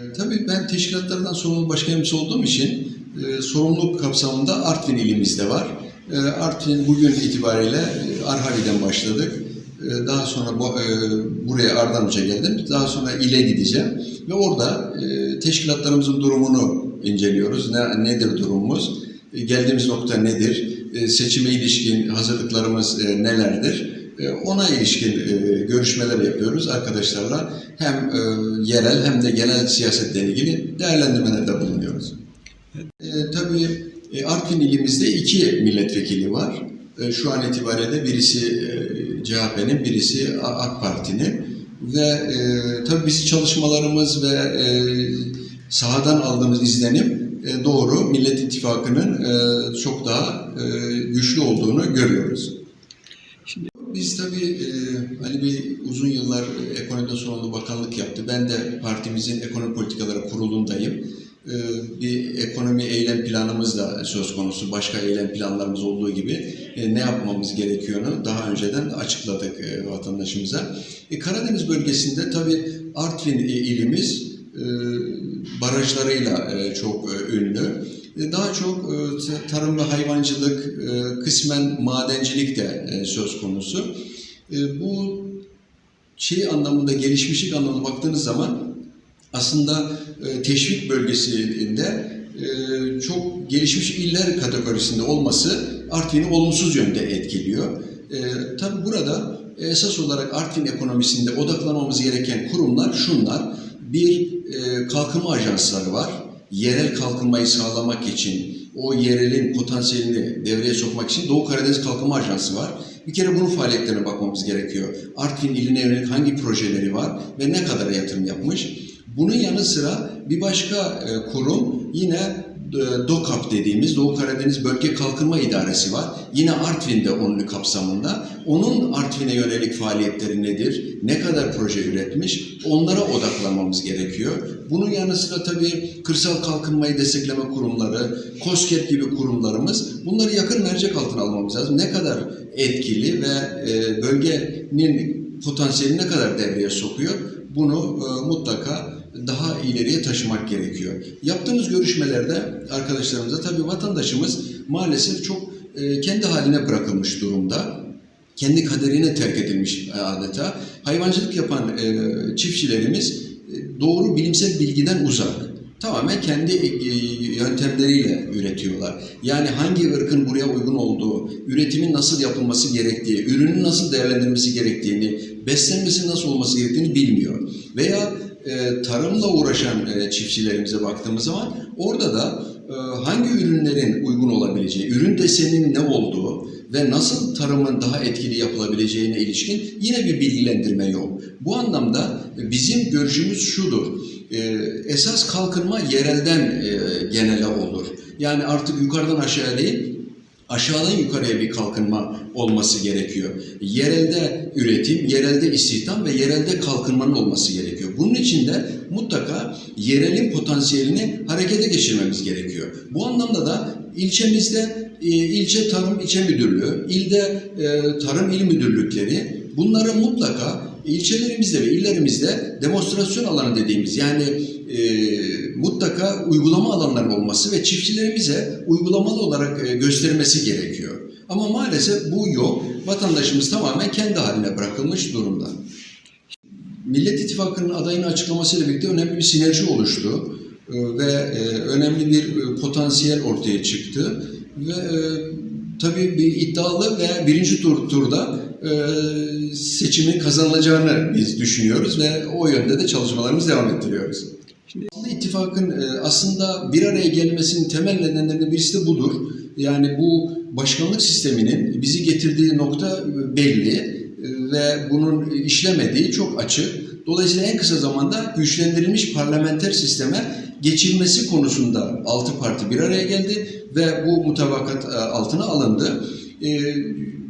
E, Tabii ben teşkilatlardan sorumlu başkan yardımcısı olduğum için e, sorumluluk kapsamında Artvin ilimizde var. E, Artvin bugün itibariyle e, Arhavi'den başladık. E, daha sonra bu, e, buraya Ardanuç'a geldim. Daha sonra ile gideceğim. Ve orada e, teşkilatlarımızın durumunu inceliyoruz. Ne, nedir durumumuz? E, geldiğimiz nokta nedir? E, seçime ilişkin hazırlıklarımız e, nelerdir? E, Ona ilişkin e, görüşmeler yapıyoruz arkadaşlarla. Hem e, yerel hem de genel siyasetle ilgili değerlendirmelerde bulunuyoruz. Tabii Artvin ilimizde iki milletvekili var. Şu an itibariyle birisi CHP'nin, birisi AK Parti'nin. Ve tabii biz çalışmalarımız ve sahadan aldığımız izlenim doğru. Millet İttifakı'nın çok daha güçlü olduğunu görüyoruz. Biz tabii e, hani bir uzun yıllar e, ekonomide sorumlu bakanlık yaptı. Ben de partimizin ekonomi politikaları kurulundayım. E, bir ekonomi eylem planımız da söz konusu. Başka eylem planlarımız olduğu gibi e, ne yapmamız gerekiyorunu daha önceden açıkladık vatandaşımıza. Karadeniz bölgesinde tabii Artvin ilimiz barajlarıyla çok ünlü. E, Daha çok e, tarım ve hayvancılık, e, kısmen madencilik de söz konusu. Bu şey anlamında, gelişmişlik anlamında baktığınız zaman aslında teşvik bölgesinde çok gelişmiş iller kategorisinde olması Artvin'i olumsuz yönde etkiliyor. Tabii burada esas olarak Artvin ekonomisinde odaklanmamız gereken kurumlar şunlar. Bir kalkınma ajansları var. Yerel kalkınmayı sağlamak için, o yerelin potansiyelini devreye sokmak için Doğu Karadeniz Kalkınma Ajansı var. Bir kere bunun faaliyetlerine bakmamız gerekiyor. Artvin iline yönelik hangi projeleri var ve ne kadar yatırım yapmış? Bunun yanı sıra bir başka e, kurum yine DOKAP dediğimiz Doğu Karadeniz Bölge Kalkınma İdaresi var. Yine Artvin'de onun kapsamında. Onun Artvin'e yönelik faaliyetleri nedir? Ne kadar proje üretmiş? Onlara odaklanmamız gerekiyor. Bunun yanı sıra tabii kırsal kalkınmayı destekleme kurumları, KOSGEB gibi kurumlarımız bunları yakın mercek altına almamız lazım. Ne kadar etkili ve e, bölgenin potansiyelini ne kadar devreye sokuyor? Bunu e, mutlaka daha ileriye taşımak gerekiyor. Yaptığımız görüşmelerde arkadaşlarımıza tabii vatandaşımız maalesef çok e, kendi haline bırakılmış durumda. Kendi kaderine terk edilmiş adeta. Hayvancılık yapan e, çiftçilerimiz e, doğru bilimsel bilgiden uzak. Tamamen kendi e, yöntemleriyle üretiyorlar. Yani hangi ırkın buraya uygun olduğu, üretimin nasıl yapılması gerektiği, ürünün nasıl değerlendirilmesi gerektiğini, beslenmesi nasıl olması gerektiğini bilmiyor. Veya e, tarımla uğraşan e, çiftçilerimize baktığımız zaman orada da e, hangi ürünlerin uygun olabileceği, ürün deseninin ne olduğu ve nasıl tarımın daha etkili yapılabileceğine ilişkin yine bir bilgilendirme yok. Bu anlamda bizim görüşümüz şudur. Esas kalkınma yerelden e, genele olur. Yani artık yukarıdan aşağıya değil, aşağıdan yukarıya bir kalkınma olması gerekiyor. Yerelde üretim, yerelde istihdam ve yerelde kalkınmanın olması gerekiyor. Bunun için de mutlaka yerelin potansiyelini harekete geçirmemiz gerekiyor. Bu anlamda da ilçemizde e, ilçe tarım ilçe müdürlüğü, ilde e, tarım il müdürlükleri bunları mutlaka ilçelerimizde ve illerimizde demonstrasyon alanı dediğimiz yani e, mutlaka uygulama alanları olması ve çiftçilerimize uygulamalı olarak e, göstermesi gerekiyor. Ama maalesef bu yok. Vatandaşımız tamamen kendi haline bırakılmış durumda. Millet İttifakı'nın adayını açıklamasıyla birlikte önemli bir sinerji oluştu E, ve e, önemli bir e, potansiyel ortaya çıktı ve tabii bir iddialı ve birinci tur, turda e, seçimin kazanılacağını biz düşünüyoruz ve o yönde de çalışmalarımızı devam ettiriyoruz. Şimdi ittifakın e, aslında bir araya gelmesinin temel nedenlerinden birisi de budur. Yani bu başkanlık sisteminin bizi getirdiği nokta e, belli ve bunun işlemediği çok açık. Dolayısıyla en kısa zamanda güçlendirilmiş parlamenter sisteme geçilmesi konusunda altı parti bir araya geldi ve bu mutabakat altına alındı.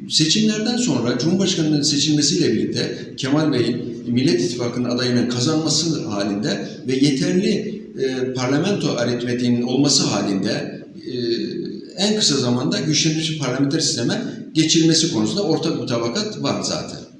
Seçimlerden sonra Cumhurbaşkanı'nın seçilmesiyle birlikte Kemal Bey'in Millet İttifakı'nın adayının kazanması halinde ve yeterli e, parlamento aritmetiğinin olması halinde e, en kısa zamanda güçlendirilmiş parlamenter sisteme geçilmesi konusunda ortak mutabakat var zaten.